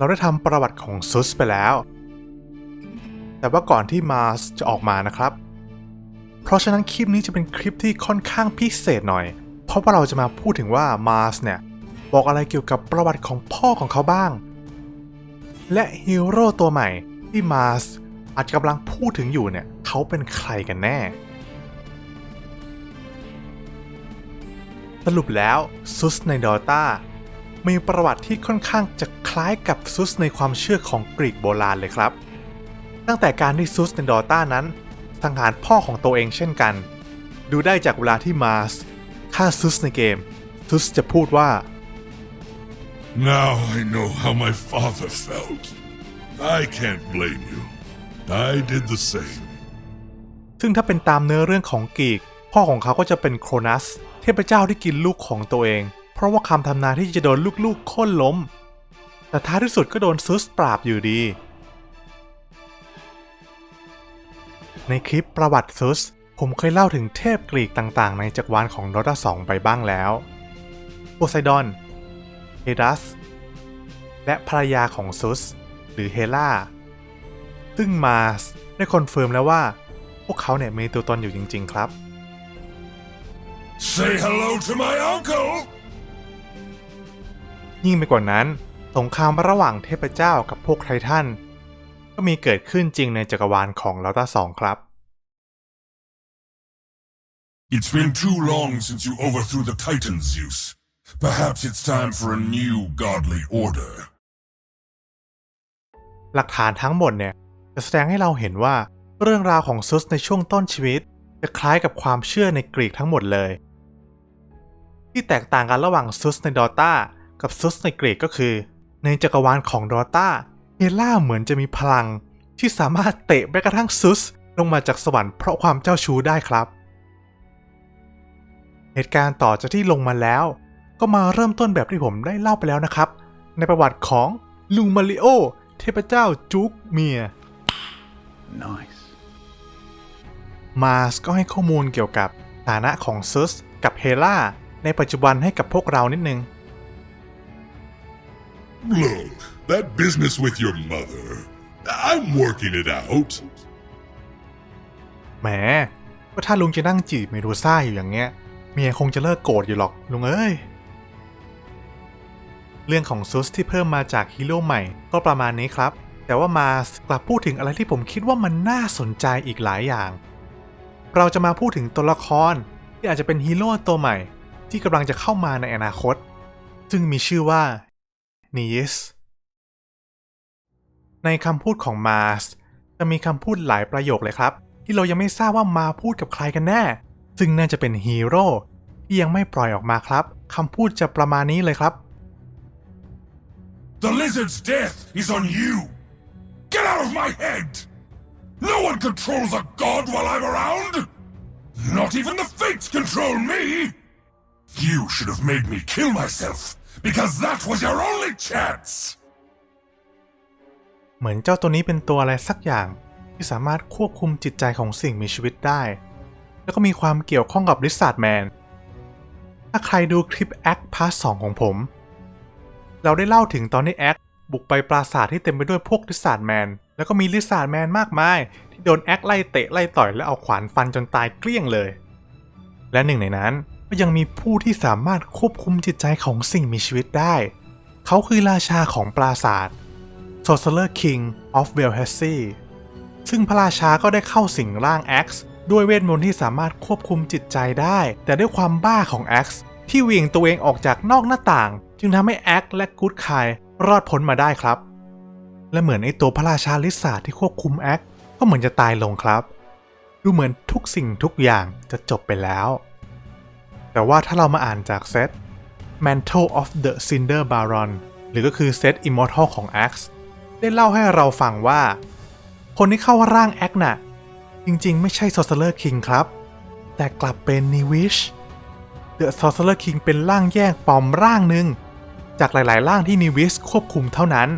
เราได้ทำประวัติของซุสไปแล้ว แต่ว่าก่อนที่มาสจะออกมานะครับ เพราะฉะนั้นคลิปนี้จะเป็นคลิปที่ค่อนข้างพิเศษหน่อย เพราะว่าเราจะมาพูดถึงว่ามาสเนี่ยบอกอะไรเกี่ยวกับประวัติของพ่อของเขาบ้าง และฮีโร่ตัวใหม่ที่มาสอาจจะกำลังพูดถึงอยู่เนี่ยเขาเป็นใครกันแน่ สรุปแล้วซุสในดอต้า มีประวัติที่ค่อนข้างจะคล้ายกับซุสในความเชื่อของกรีกโบราณเลยครับ ตั้งแต่การที่ซุสในดอต้านั้นสังหารพ่อของตัวเองเช่นกัน ดูได้จากเวลาที่มาร์สฆ่าซุสในเกม ซุสจะพูดว่า Now I know how my father felt. I can't blame you. I did the same. ซึ่งถ้าเป็นตามเนื้อเรื่องของกรีก พ่อของเขาก็จะเป็นโครนัส เทพเจ้าที่กินลูกของตัวเองเพ ราะว่าคำทำนายที่จะโดนลูกๆโค่นล้ม แต่ท้ายที่สุดก็โดนซุสปราบอยู่ดี ในคลิปประวัติซุส ผมเคยเล่าถึงเทพกรีกต่างๆ ในจักรวาลของดอตา2ไปบ้างแล้วโพไซดอน เฮดัส และภรรยาของซุส หรือเฮล่า ซึ่งมาสได้คอนเฟิร์มแล้วว่า พวกเขาเนี่ยมีตัวตนอยู่จริง ๆ ครับ Say hello to my uncle! ยิ่งไปกว่านั้น สงครามระหว่างเทพเจ้ากับพวกไททันก็มีเกิดขึ้นจริงในจักรวาลของลอต้า2ครับ It's been too long since you overthrew the Titans, Zeus. Perhaps it's time for a new godly order. หลักฐานทั้งหมดเนี่ยจะแสดงให้เราเห็นว่าเรื่องราวของซุสในช่วงต้นชีวิต จะคล้ายกับความเชื่อในกรีกทั้งหมดเลย ที่แตกต่างกันระหว่างซุสในดอต้า กับซุสในกรีกก็คือ ในจักรวาลของดอต้าเฮล่าเหมือนจะมีพลัง ที่สามารถเตะแม้กระทั่งซุสลงมาจากสวรรค์เพราะความเจ้าชู้ได้ครับ เหตุการณ์ต่อจากที่ลงมาแล้ว ก็มาเริ่มต้นแบบที่ผมได้เล่าไปแล้วนะครับ ในประวัติของลุงมาริโอเทพเจ้าจุกเมีย Nice. มาสก็ให้ข้อมูลเกี่ยวกับฐานะของซุสกับเฮล่าในปัจจุบันให้กับพวกเรานิดนึง Look, that business with your mother. I'm working it out. แหมก็ถ้าลุงจะนั่งจีบเมดูซ่าอยู่อย่างเงี้ย เมียคงจะเลิกโกรธอยู่หรอกลุงเอ้ย เรื่องของซุสที่เพิ่มมาจากฮีโร่ใหม่ก็ประมาณนี้ครับ แต่ว่ามาสกลับพูดถึงอะไรที่ผมคิดว่ามันน่าสนใจอีกหลายอย่าง เราจะมาพูดถึงตัวละครที่อาจจะเป็นฮีโร่ตัวใหม่ ที่กำลังจะเข้ามาในอนาคต ซึ่งมีชื่อว่า นีสในคำพูดของมาสจะมีคำพูดหลายประโยคเลยครับ ที่เรายังไม่ทราบว่ามาพูดกับใครกันแน่ ซึ่งน่าจะเป็นฮีโร่ที่ยังไม่ปล่อยออกมาครับคำพูดจะประมาณนี้เลยครับ The lizard's death is on you. Get out of my head! No one controls a god while I'm around! Not even the fates control me! You should have made me kill myself, because that was your only chance! เหมือนเจ้าตัวนี้เป็นตัวอะไรสักอย่าง ที่สามารถควบคุมจิตใจของสิ่งมีชีวิตได้ แล้วก็มีความเกี่ยวข้องกับลิซาร์ดแมน ถ้าใครดูคลิปแอคพาร์ทสของผม เราได้เล่าถึงตอนที่แอคบุกไปปราสาทที่เต็มไปด้วยพวกลิซาร์ดแมน แล้วก็มีลิซาร์ดแมนมากมาย ที่โดนแอคไล่เตะไล่ต่อยและเอาขวานฟันจนตายเกลี้ยงเลย และหนึ่งในนั้น ก็ยังมีผู้ที่สามารถควบคุมจิตใจของสิ่งมีชีวิตได้ เขาคือราชาของปราศาสาท Sorcerer King of w e l h a s s y ซึ่งพระราชาก็ได้เข้าสิงร่าง X ด้วยเวทมนต์ที่สามารถควบคุมจิตใจได้ แต่ด้วยความบ้าของ X ที่เหวี่ยงตัวเองออกจากนอกหน้าต่าง จึงทำให้ X และ Good k a i รอดพ้นมาได้ครับ และเหมือนไอตัวพระราชาลิซาที่ควบคุม X ก็เหมือนจะตายลงครับ ดูเหมือนทุกสิ่งทุกอย่างจะจบไปแล้ว แต่ว่าถ้าเรามาอ่านจากเซต Mantle of the Cinder Baron หรือก็คือเซต Immortal ของ X ได้เล่าให้เราฟังว่า คนที่เข้าร่างแอคน่ะ จริงๆ ไม่ใช่ Sorcerer King ครับ แต่กลับเป็น n i w i s h The Sorcerer King เป็นร่างแยกปลอมร่างหนึ่งจากหลายๆ ร่างที่ n i w i s h ควบคุมเท่านั้น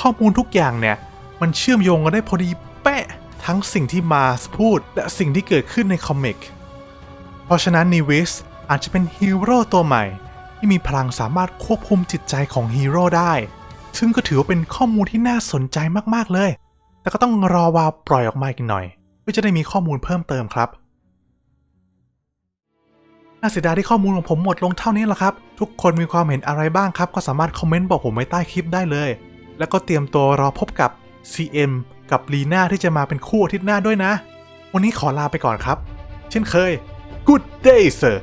ข้อมูลทุกอย่างเนี่ย มันเชื่อมโยงกันได้พอดีเป๊ะทั้งสิ่งที่มาสพูดและสิ่งที่เกิดขึ้นในคอมิก เพราะฉะนั้น n i w i s h อาจจะเป็นฮีโร่ตัวใหม่ ที่มีพลังสามารถควบคุมจิตใจของฮีโร่ได้ ซึ่งก็ถือว่าเป็นข้อมูลที่น่าสนใจมากๆเลย แต่ก็ต้องรอวาวปล่อยออกมาอีกหน่อย เพื่อจะได้มีข้อมูลเพิ่มเติมครับน่าเสียดายที่ข้อมูลของผมหมดลงเท่านี้แหละครับ ทุกคนมีความเห็นอะไรบ้างครับ ก็สามารถคอมเมนต์บอกผมไว้ใต้คลิปได้เลย แล้วก็เตรียมตัวรอพบกับ CM กับลีน่าที่จะมาเป็นคู่อาทิตย์หน้าด้วยนะ วันนี้ขอลาไปก่อนครับ เช่นเคย Good day sir